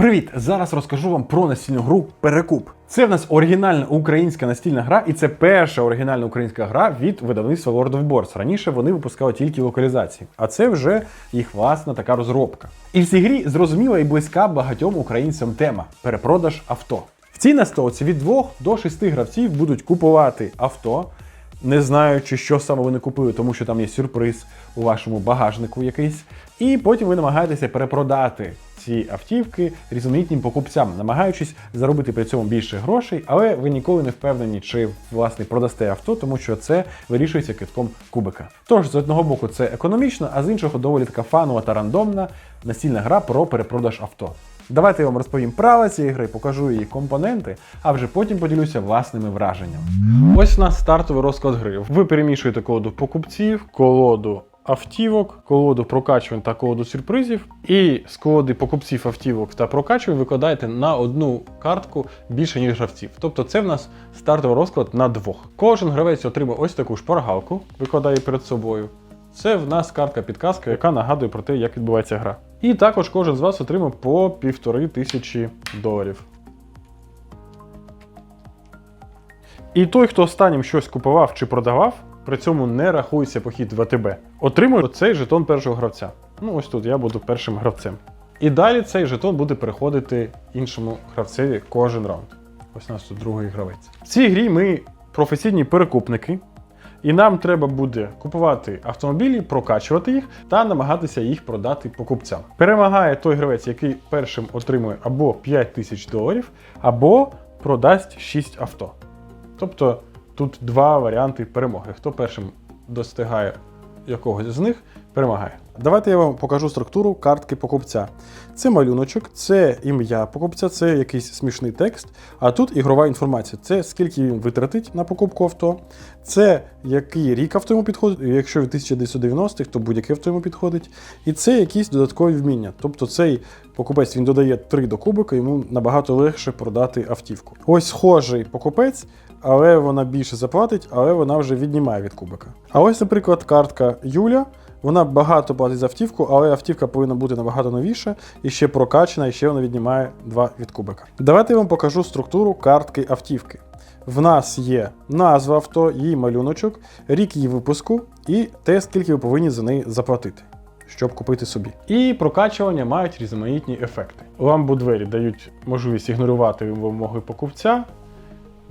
Привіт! Зараз розкажу вам про настільну гру Перекуп. Це в нас оригінальна українська настільна гра, і це перша оригінальна українська гра від видавництва World of Boards. Раніше вони випускали тільки локалізації, а це вже їх власна така розробка. І в цій грі зрозуміла і близька багатьом українцям тема перепродаж авто. В цій настолці від 2 до 6 гравців будуть купувати авто, не знаючи, що саме вони купили, тому що там є сюрприз у вашому багажнику якийсь. І потім ви намагаєтеся перепродати ці автівки різноманітним покупцям, намагаючись заробити при цьому більше грошей, але ви ніколи не впевнені, чи власне продасте авто, тому що це вирішується китком кубика. Тож з одного боку це економічно, а з іншого доволі така фанова та рандомна настільна гра про перепродаж авто. Давайте я вам розповім правила цієї гри, покажу її компоненти, а вже потім поділюся власними враженнями. Ось у нас стартовий розклад гри. Ви перемішуєте колоду покупців, колоду автівок, колоду прокачувань та колоду сюрпризів. І з колоди покупців автівок та прокачувань викладаєте на одну картку більше, ніж гравців. Тобто це в нас стартовий розклад на двох. Кожен гравець отримає ось таку шпаргалку, викладає перед собою. Це в нас картка підказка, яка нагадує про те, як відбувається гра. І також кожен з вас отримав по півтори тисячі доларів. І той, хто останнім щось купував чи продавав, при цьому не рахується похід в АТБ, отримує цей жетон першого гравця. Ну, ось тут я буду першим гравцем. І далі цей жетон буде переходити іншому гравцеві кожен раунд. Ось у нас тут другий гравець. В цій грі ми професійні перекупники, і нам треба буде купувати автомобілі, прокачувати їх та намагатися їх продати покупцям. Перемагає той гравець, який першим отримує або 5 тисяч доларів, або продасть 6 авто. Тобто тут два варіанти перемоги. Хто першим достигає якогось з них, перемагає. Давайте я вам покажу структуру картки покупця. Це малюночок, це ім'я покупця, це якийсь смішний текст. А тут ігрова інформація. Це скільки він витратить на покупку авто, це який рік авто йому підходить. Якщо від 1990-х, то будь-яке авто йому підходить. І це якісь додаткові вміння. Тобто цей покупець він додає 3 до кубика, йому набагато легше продати автівку. Ось схожий покупець, але вона більше заплатить, але вона вже віднімає від кубика. А ось, наприклад, картка Юля. Вона багато платить за автівку, але автівка повинна бути набагато новіша і ще прокачана, і ще вона віднімає 2 від кубика. Давайте я вам покажу структуру картки автівки. В нас є назва авто, її малюночок, рік її випуску і те, скільки ви повинні за неї заплатити, щоб купити собі. І прокачування мають різноманітні ефекти. Ламбу двері дають можливість ігнорувати вимоги покупця.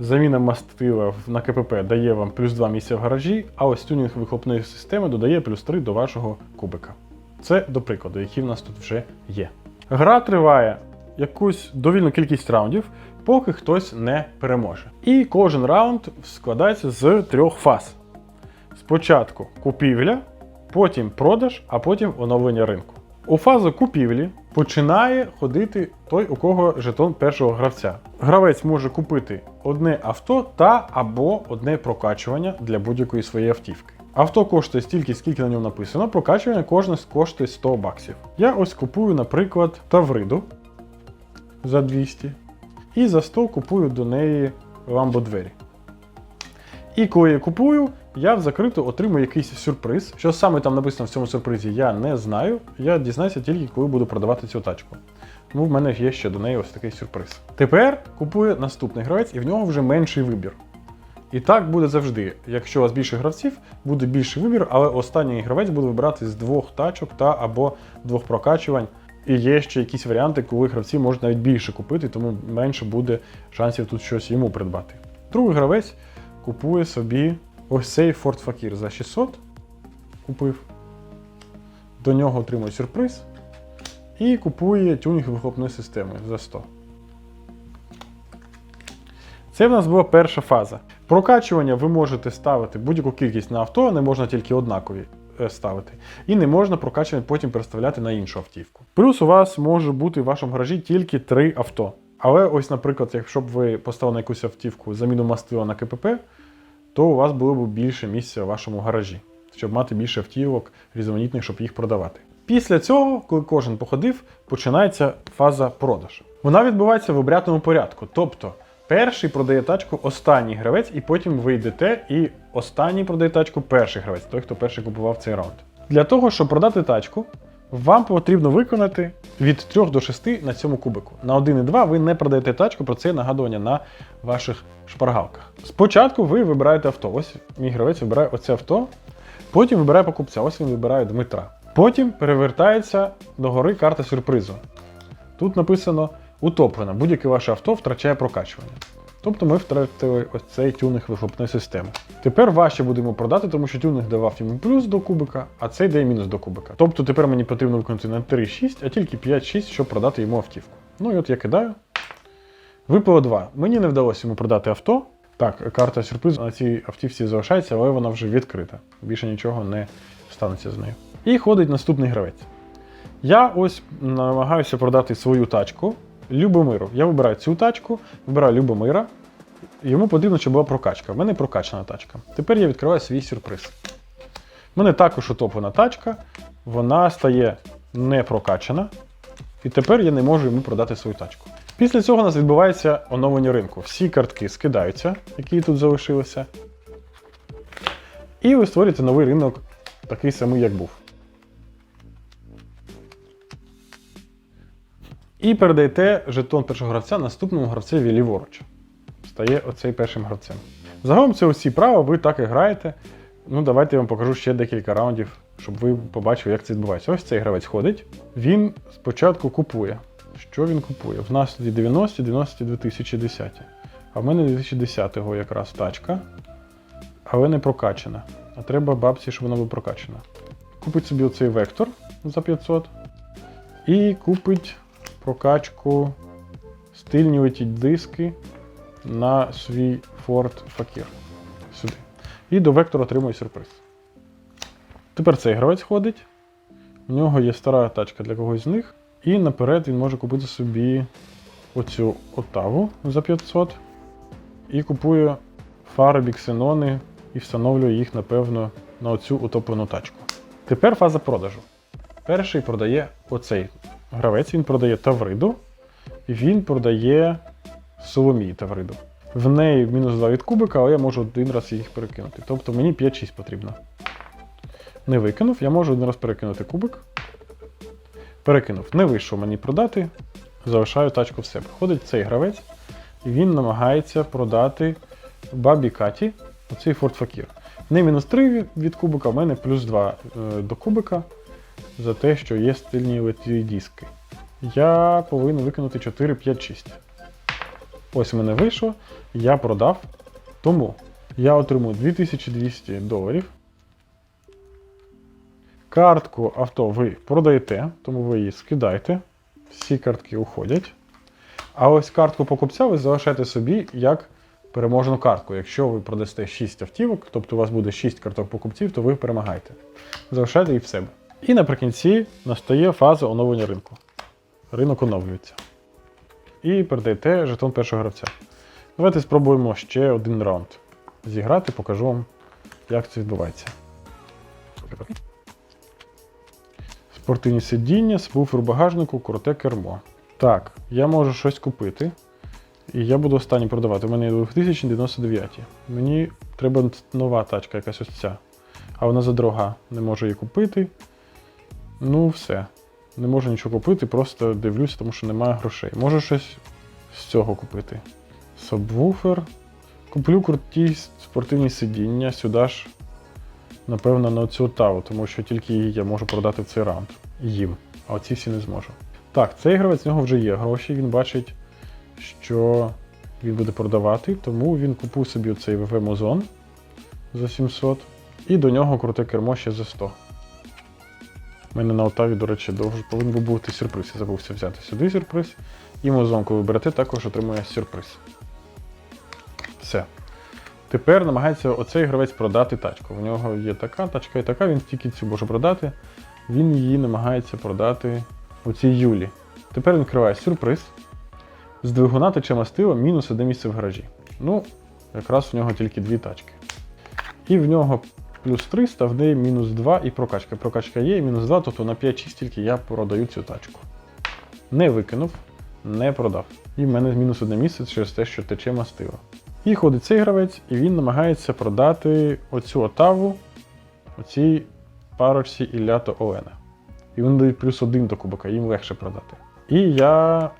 Заміна мастила на КПП дає вам плюс 2 місця в гаражі, а ось тюнінг вихлопної системи додає плюс 3 до вашого кубика. Це до прикладу, які в нас тут вже є. Гра триває якусь довільну кількість раундів, поки хтось не переможе. І кожен раунд складається з трьох фаз: спочатку купівля, потім продаж, а потім оновлення ринку. У фазу купівлі починає ходити той, у кого жетон першого гравця. Гравець може купити одне авто та або одне прокачування для будь-якої своєї автівки. Авто коштує стільки, скільки на ньому написано, прокачування кожне коштує 100 баксів. Я ось купую, наприклад, Тавриду за 200. І за 100 купую до неї ламбо-двері. І коли я купую, я в закриту отримую якийсь сюрприз. Що саме там написано в цьому сюрпризі, я не знаю. Я дізнаюся тільки, коли буду продавати цю тачку. Тому в мене є ще до неї ось такий сюрприз. Тепер купує наступний гравець, і в нього вже менший вибір. І так буде завжди. Якщо у вас більше гравців, буде більший вибір, але останній гравець буде вибирати з двох тачок та або двох прокачувань. І є ще якісь варіанти, коли гравці можуть навіть більше купити, тому менше буде шансів тут щось йому придбати. Другий гравець купує собі ось цей Ford Fakir за 600. Купив. До нього отримує сюрприз. І купує тюнінг вихлопної системи за 100. Це в нас була перша фаза. Прокачування ви можете ставити будь-яку кількість на авто, не можна тільки однакові е, ставити. І не можна прокачування потім переставляти на іншу автівку. Плюс у вас може бути в вашому гаражі тільки три авто. Але ось, наприклад, якщо б ви поставили на якусь автівку заміну мастила на КПП, то у вас було б більше місця в вашому гаражі, щоб мати більше автівок різноманітних, щоб їх продавати. Після цього, коли кожен походив, починається фаза продажу. Вона відбувається в обрядному порядку. Тобто, перший продає тачку останній гравець, і потім ви йдете, і останній продає тачку перший гравець, той, хто перший купував цей раунд. Для того, щоб продати тачку, Вам потрібно виконати від 3 до 6 на цьому кубику. На 1 і 2 ви не продаєте тачку, про це нагадування на ваших шпаргалках. Спочатку ви вибираєте авто. Ось мій гравець вибирає оце авто. Потім вибирає покупця. Ось він вибирає Дмитра. Потім перевертається догори карта сюрпризу. Тут написано утоплено. Будь-яке ваше авто втрачає прокачування. Тобто ми втратили ось цей тюнинг вихлопної системи. Тепер важче будемо продати, тому що тюнинг давав йому плюс до кубика, а цей дає мінус до кубика. Тобто тепер мені потрібно виконати не 3-6, а тільки 5-6, щоб продати йому автівку. Ну і от я кидаю. Випало 2. Мені не вдалося йому продати авто. Так, карта сюрпризу на цій автівці залишається, але вона вже відкрита. Більше нічого не станеться з нею. І ходить наступний гравець. Я ось намагаюся продати свою тачку Любомиру. Я вибираю цю тачку, вибираю Любомира. Йому потрібно, щоб була прокачка. В мене прокачана тачка. Тепер я відкриваю свій сюрприз. У мене також утоплена тачка, вона стає не прокачана. І тепер я не можу йому продати свою тачку. Після цього у нас відбувається оновлення ринку. Всі картки скидаються, які тут залишилися. І ви створюєте новий ринок, такий самий, як був. І передаєте жетон першого гравця наступному гравцеві ліворуч. Стає оцей першим гравцем. Загалом це усі права, ви так і граєте. Ну, давайте я вам покажу ще декілька раундів, щоб ви побачили, як це відбувається. Ось цей гравець ходить. Він спочатку купує. Що він купує? В нас тоді 90, 90, 2010. А в мене 2010-го якраз тачка, але не прокачана. А треба бабці, щоб вона була прокачана. Купить собі оцей вектор за 500 і купить прокачку стильні диски на свій Ford Fakir. Сюди. І до вектора отримує сюрприз. Тепер цей гравець ходить. У нього є стара тачка для когось з них. І наперед він може купити собі оцю отаву за 500. І купує фари біксенони і встановлює їх, напевно, на оцю утоплену тачку. Тепер фаза продажу. Перший продає оцей гравець, він продає Тавриду, він продає Соломії Тавриду. В неї мінус 2 від кубика, але я можу один раз їх перекинути. Тобто мені 5-6 потрібно. Не викинув, я можу один раз перекинути кубик. Перекинув. Не вийшов мені продати, залишаю тачку в себе. Ходить цей гравець, і він намагається продати бабі Каті оцей Fakir. В неї мінус 3 від кубика, в мене плюс 2 е, до кубика за те, що є стильні леті диски. Я повинен викинути 4, 5, 6. Ось у мене вийшло, я продав. Тому я отримую 2200 доларів. Картку авто ви продаєте, тому ви її скидаєте. Всі картки уходять. А ось картку покупця ви залишаєте собі як переможну картку. Якщо ви продасте 6 автівок, тобто у вас буде 6 карток покупців, то ви перемагаєте. Залишайте їх в себе. І наприкінці настає фаза оновлення ринку. Ринок оновлюється. І передаєте жетон першого гравця. Давайте спробуємо ще один раунд зіграти, покажу вам, як це відбувається. Спортивні сидіння, сбуфер багажнику, круте кермо. Так, я можу щось купити. І я буду останній продавати. У мене є 2099. Мені треба нова тачка, якась ось ця. А вона задорога. Не можу її купити. Ну, все. Не можу нічого купити, просто дивлюся, тому що немає грошей. Можу щось з цього купити. Сабвуфер. Куплю круті спортивні сидіння, сюди ж, напевно, на цю таву, тому що тільки її я можу продати в цей раунд. Їм. А оці всі не зможу. Так, цей гравець, в нього вже є гроші, він бачить, що він буде продавати, тому він купує собі цей ВВ Мозон за 700. І до нього круте кермо ще за 100. У мене на Отаві, до речі, довго повинен був бути сюрприз. Я забувся взяти сюди сюрприз. І мозонку ви берете, також отримує сюрприз. Все. Тепер намагається оцей гравець продати тачку. У нього є така тачка і така, він тільки цю може продати. Він її намагається продати у цій Юлі. Тепер він відкриває сюрприз. З двигуна тече мастило мінус одне місце в гаражі. Ну, якраз у нього тільки дві тачки. І в нього плюс 300, в неї мінус 2 і прокачка. Прокачка є, і мінус 2, тобто на 5-6 тільки я продаю цю тачку. Не викинув, не продав. І в мене мінус одне місце через те, що тече мастило. І ходить цей гравець, і він намагається продати оцю отаву оцій парочці Іллято Олена. і вони дають плюс один до кубика, їм легше продати. І я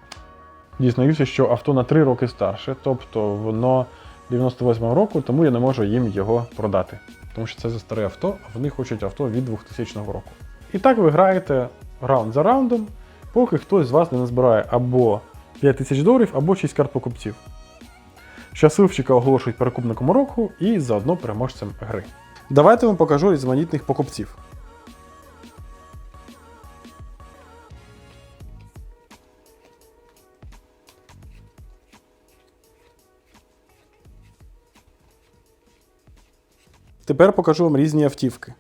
дізнаюся, що авто на 3 роки старше, тобто воно 98 року, тому я не можу їм його продати. Тому що це за старе авто, а вони хочуть авто від 2000 року. І так ви граєте раунд за раундом, поки хтось з вас не назбирає або 5000 доларів, або 6 карт покупців. Щасливчика оголошують перекупником року і заодно переможцем гри. Давайте вам покажу різноманітних покупців. Тепер покажу вам різні автівки.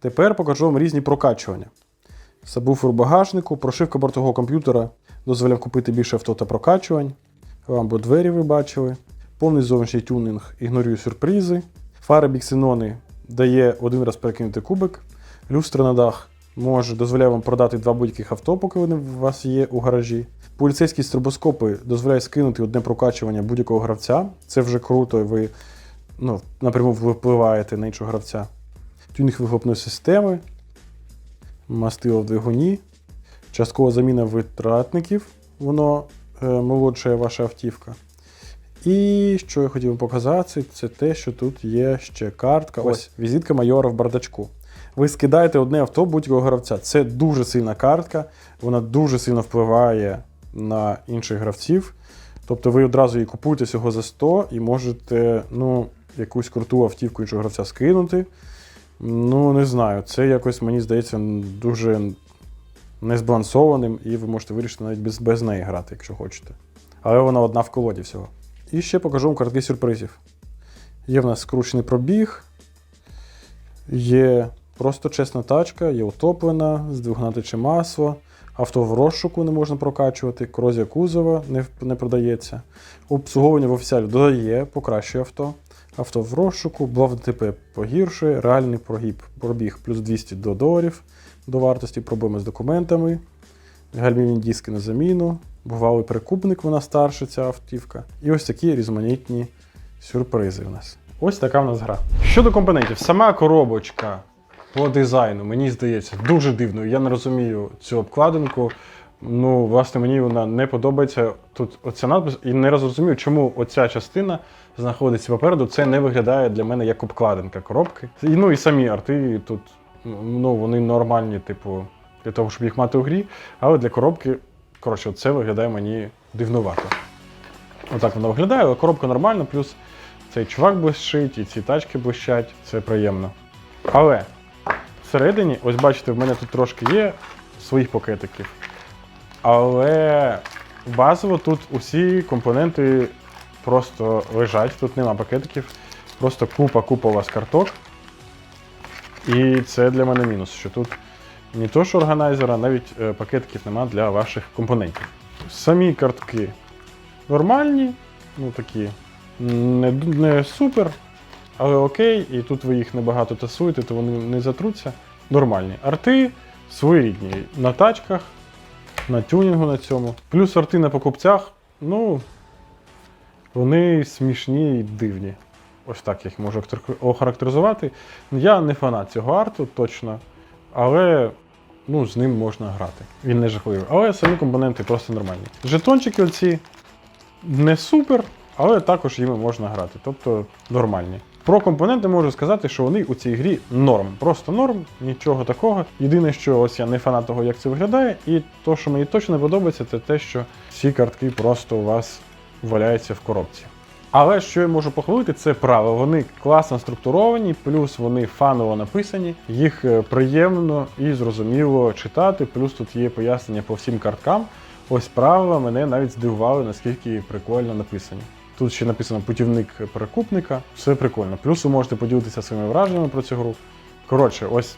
Тепер покажу вам різні прокачування. Сабвуфер у багажнику, прошивка бортового комп'ютера дозволяє купити більше авто та прокачувань. Ламбо двері ви бачили. Повний зовнішній тюнінг ігнорює сюрпризи. Фари біксенони дає один раз перекинути кубик. Люстра на дах може дозволяє вам продати два будь-яких авто, поки вони у вас є у гаражі. Поліцейські стробоскопи дозволяють скинути одне прокачування будь-якого гравця. Це вже круто, ви ну, напряму впливаєте на іншого гравця. Тюнінг вихлопної системи, мастило в двигуні, часткова заміна витратників, воно е, молодшає ваша автівка. І що я хотів вам показати, це те, що тут є ще картка. Ось візитка майора в бардачку. Ви скидаєте одне авто будь-якого гравця. Це дуже сильна картка, вона дуже сильно впливає на інших гравців. Тобто ви одразу її купуєте всього за 100 і можете ну, якусь круту автівку іншого гравця скинути. Ну, не знаю, це якось, мені здається, дуже незбалансованим, і ви можете вирішити навіть без, без неї грати, якщо хочете. Але вона одна в колоді всього. І ще покажу вам картки сюрпризів. Є в нас скручений пробіг, є просто чесна тачка, є утоплена, з двигуна тече масло, авто в розшуку не можна прокачувати, корозія кузова не, не продається. Обслуговування в офіціалі додає, покращує авто. Авто в розшуку, ДТП погіршує, реальний прогиб, пробіг плюс 200 до доларів до вартості, проблеми з документами, гальмівні диски на заміну, бувалий перекупник, вона старша, ця автівка. І ось такі різноманітні сюрпризи у нас. Ось така в нас гра. Щодо компонентів, сама коробочка по дизайну, мені здається, дуже дивною. Я не розумію цю обкладинку. Ну, власне, мені вона не подобається. Тут оця надпис, і не розумію, чому оця частина знаходиться попереду. Це не виглядає для мене як обкладинка коробки. І, ну і самі арти тут, ну, вони нормальні, типу, для того, щоб їх мати у грі. Але для коробки, коротше, це виглядає мені дивнувато. Отак вона виглядає, але коробка нормальна, плюс цей чувак блищить, і ці тачки блищать, це приємно. Але всередині, ось бачите, в мене тут трошки є своїх пакетиків. Але базово тут усі компоненти просто лежать, тут нема пакетиків, просто купа-купа у вас карток. І це для мене мінус, що тут не то, що органайзера, навіть е, пакетиків нема для ваших компонентів. Самі картки нормальні, ну такі не, не супер, але окей, і тут ви їх небагато тасуєте, то вони не затруться. Нормальні. Арти своєрідні на тачках, на тюнінгу на цьому. Плюс арти на покупцях, ну, вони смішні і дивні. Ось так я їх можу охарактеризувати. Я не фанат цього арту, точно, але ну, з ним можна грати. Він не жахливий. Але самі компоненти просто нормальні. Жетончики оці не супер, але також їми можна грати, тобто нормальні. Про компоненти можу сказати, що вони у цій грі норм. Просто норм, нічого такого. Єдине, що ось я не фанат того, як це виглядає, і то, що мені точно не подобається, це те, що ці картки просто у вас валяються в коробці. Але що я можу похвалити, це право. Вони класно структуровані, плюс вони фаново написані. Їх е, приємно і зрозуміло читати. Плюс тут є пояснення по всім карткам. Ось правила мене навіть здивували, наскільки прикольно написані. Тут ще написано путівник перекупника. Все прикольно. Плюс ви можете поділитися своїми враженнями про цю гру. Коротше, ось.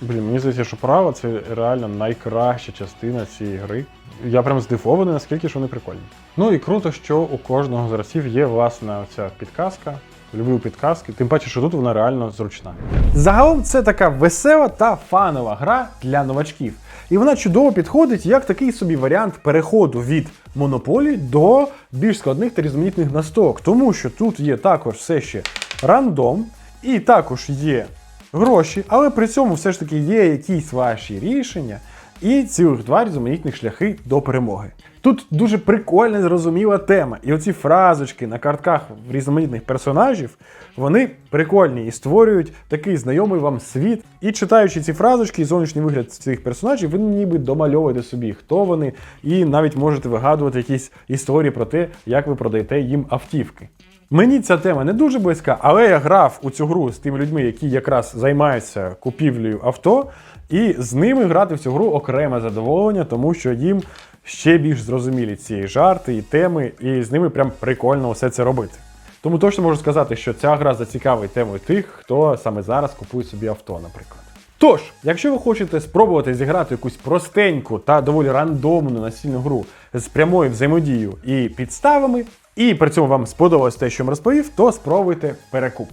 Блін, мені здається, що право це реально найкраща частина цієї гри. Я прям здивований, наскільки ж вони прикольні. Ну і круто, що у кожного з разів є власна ця підказка, люблю підказки, тим паче, що тут вона реально зручна. Загалом це така весела та фанова гра для новачків. І вона чудово підходить як такий собі варіант переходу від монополії до більш складних та різноманітних настолок. Тому що тут є також все ще рандом, і також є гроші, але при цьому все ж таки є якісь ваші рішення і цілих два різноманітних шляхи до перемоги. Тут дуже прикольна, зрозуміла тема. І оці фразочки на картках різноманітних персонажів, вони прикольні і створюють такий знайомий вам світ. І читаючи ці фразочки і зовнішній вигляд цих персонажів, ви ніби домальовуєте собі, хто вони, і навіть можете вигадувати якісь історії про те, як ви продаєте їм автівки. Мені ця тема не дуже близька, але я грав у цю гру з тими людьми, які якраз займаються купівлею авто, і з ними грати в цю гру окреме задоволення, тому що їм ще більш зрозумілі ці жарти і теми, і з ними прям прикольно все це робити. Тому точно можу сказати, що ця гра зацікавить темою тих, хто саме зараз купує собі авто, наприклад. Тож, якщо ви хочете спробувати зіграти якусь простеньку та доволі рандомну настільну гру з прямою взаємодією і підставами, і при цьому вам сподобалось те, що вам розповів, то спробуйте перекуп.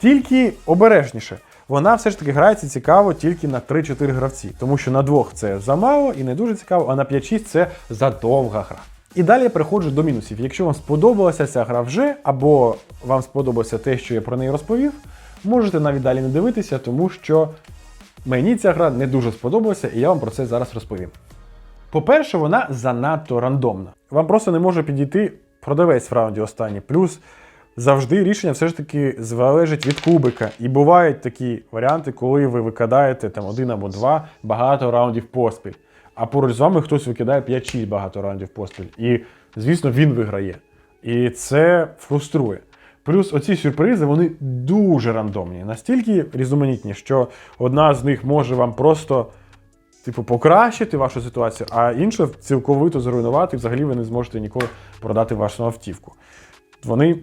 Тільки обережніше. Вона все ж таки грається цікаво тільки на 3-4 гравці, тому що на двох це замало і не дуже цікаво, а на 5-6 це задовга гра. І далі я переходжу до мінусів. Якщо вам сподобалася ця гра вже, або вам сподобалося те, що я про неї розповів, можете навіть далі не дивитися, тому що мені ця гра не дуже сподобалася, і я вам про це зараз розповім. По-перше, вона занадто рандомна. Вам просто не може підійти продавець в раунді останній. Плюс завжди рішення все ж таки залежить від кубика. І бувають такі варіанти, коли ви викидаєте там один або два багато раундів поспіль. А поруч з вами хтось викидає 5-6 багато раундів поспіль. І, звісно, він виграє. І це фруструє. Плюс оці сюрпризи вони дуже рандомні, настільки різноманітні, що одна з них може вам просто типу, покращити вашу ситуацію, а інша цілковито зруйнувати, і взагалі ви не зможете ніколи продати вашу автівку. Вони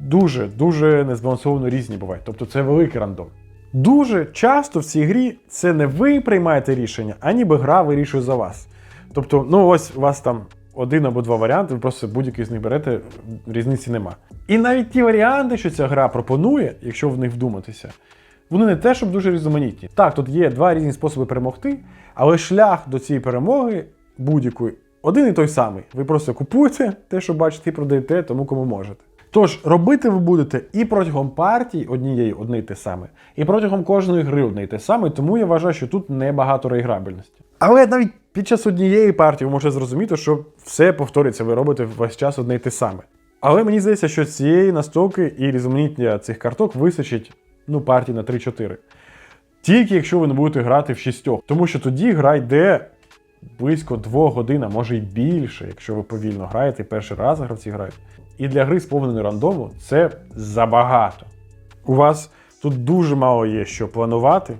дуже дуже незбалансовано різні бувають. Тобто це великий рандом. Дуже часто в цій грі це не ви приймаєте рішення, а ніби гра вирішує за вас. Тобто, ну ось у вас там один або два варіанти, ви просто будь-який з них берете, різниці нема. І навіть ті варіанти, що ця гра пропонує, якщо в них вдуматися, вони не те, щоб дуже різноманітні. Так, тут є два різні способи перемогти, але шлях до цієї перемоги будь-якої один і той самий. Ви просто купуєте те, що бачите, і продаєте тому, кому можете. Тож, робити ви будете і протягом партій однієї одне й те саме, і протягом кожної гри одне й те саме, тому я вважаю, що тут небагато реіграбельності. Але навіть під час однієї партії ви можете зрозуміти, що все повторюється, ви робите весь час одне й те саме. Але мені здається, що цієї настолки і різноманіття цих карток вистачить ну, партій на 3-4. Тільки якщо ви не будете грати в шістьох. Тому що тоді гра йде близько 2 годин, а може й більше, якщо ви повільно граєте, перший раз гравці грають. І для гри сповненої рандому це забагато. У вас тут дуже мало є що планувати,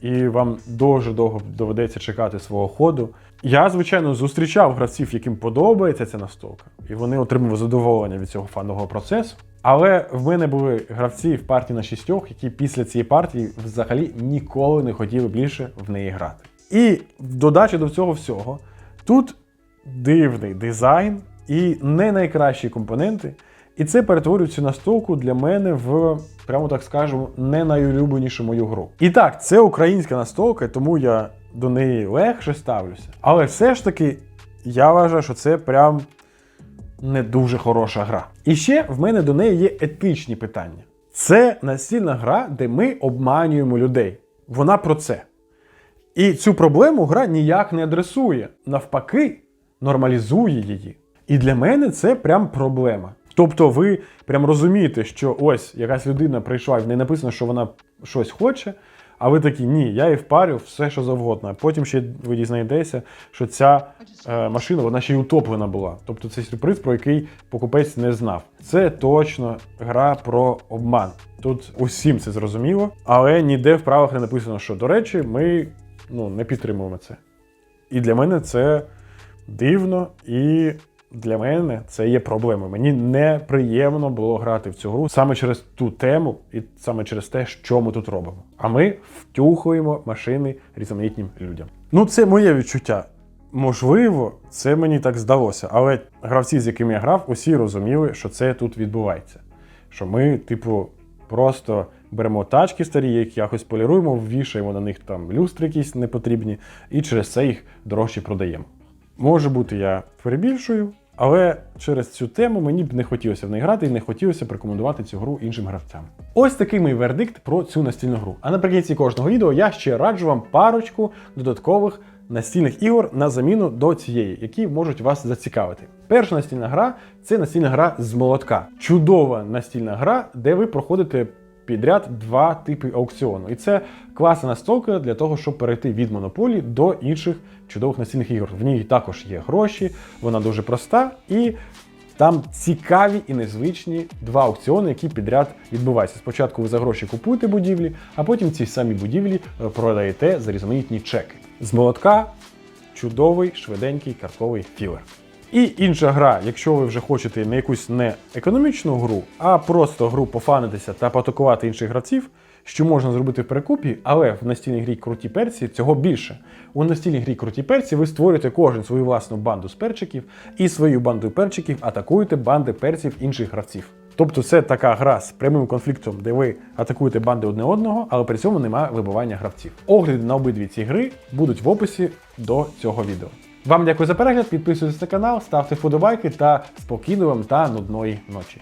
і вам дуже довго доведеться чекати свого ходу. Я, звичайно, зустрічав гравців, яким подобається ця настолка, і вони отримували задоволення від цього фанового процесу. Але в мене були гравці в партії на шістьох, які після цієї партії взагалі ніколи не хотіли більше в неї грати. І в додачі до цього всього, тут дивний дизайн і не найкращі компоненти. І це перетворює цю настолку для мене в, прямо так скажемо, не найулюбленішу мою гру. І так, це українська настолка, тому я до неї легше ставлюся. Але все ж таки, я вважаю, що це прям не дуже хороша гра. І ще в мене до неї є етичні питання. Це настільна гра, де ми обманюємо людей. Вона про це. І цю проблему гра ніяк не адресує. Навпаки, нормалізує її. І для мене це прям проблема. Тобто, ви прям розумієте, що ось якась людина прийшла, і в неї написано, що вона щось хоче, а ви такі, ні, я їй впарю все, що завгодно. А потім ще ви дізнаєтеся, що ця е, машина вона ще й утоплена була. Тобто це сюрприз, про який покупець не знав. Це точно гра про обман. Тут усім це зрозуміло, але ніде в правилах не написано, що, до речі, ми ну, не підтримуємо це. І для мене це дивно, і для мене це є проблемою. Мені неприємно було грати в цю гру саме через ту тему і саме через те, що ми тут робимо. А ми втюхуємо машини різноманітним людям. Ну, це моє відчуття. Можливо, це мені так здалося, але гравці, з якими я грав, усі розуміли, що це тут відбувається. що ми, типу, просто беремо тачки старі, їх якось поліруємо, ввішаємо на них там люстри якісь непотрібні, і через це їх дорожче продаємо. Може бути, я перебільшую, але через цю тему мені б не хотілося в неї грати і не хотілося б рекомендувати цю гру іншим гравцям. Ось такий мій вердикт про цю настільну гру. А наприкінці кожного відео я ще раджу вам парочку додаткових настільних ігор на заміну до цієї, які можуть вас зацікавити. Перша настільна гра це настільна гра з молотка. Чудова настільна гра, де ви проходите підряд два типи аукціону. І це класна настолка для того, щоб перейти від монополії до інших чудових настільних ігор. В ній також є гроші, вона дуже проста і. Там цікаві і незвичні два аукціони, які підряд відбуваються. Спочатку ви за гроші купуєте будівлі, а потім ці самі будівлі е, продаєте за різноманітні чеки. З молотка чудовий швиденький картковий філер. І інша гра, якщо ви вже хочете не якусь не економічну гру, а просто гру пофанитися та потакувати інших гравців, що можна зробити в перекупі, але в настільній грі круті перці цього більше. У настільній грі круті перці ви створюєте кожен свою власну банду з перчиків і своєю бандою перчиків атакуєте банди перців інших гравців. Тобто це така гра з прямим конфліктом, де ви атакуєте банди одне одного, але при цьому немає вибивання гравців. Огляди на обидві ці гри будуть в описі до цього відео. Вам дякую за перегляд, підписуйтесь на канал, ставте вподобайки та спокійної вам та нудної ночі.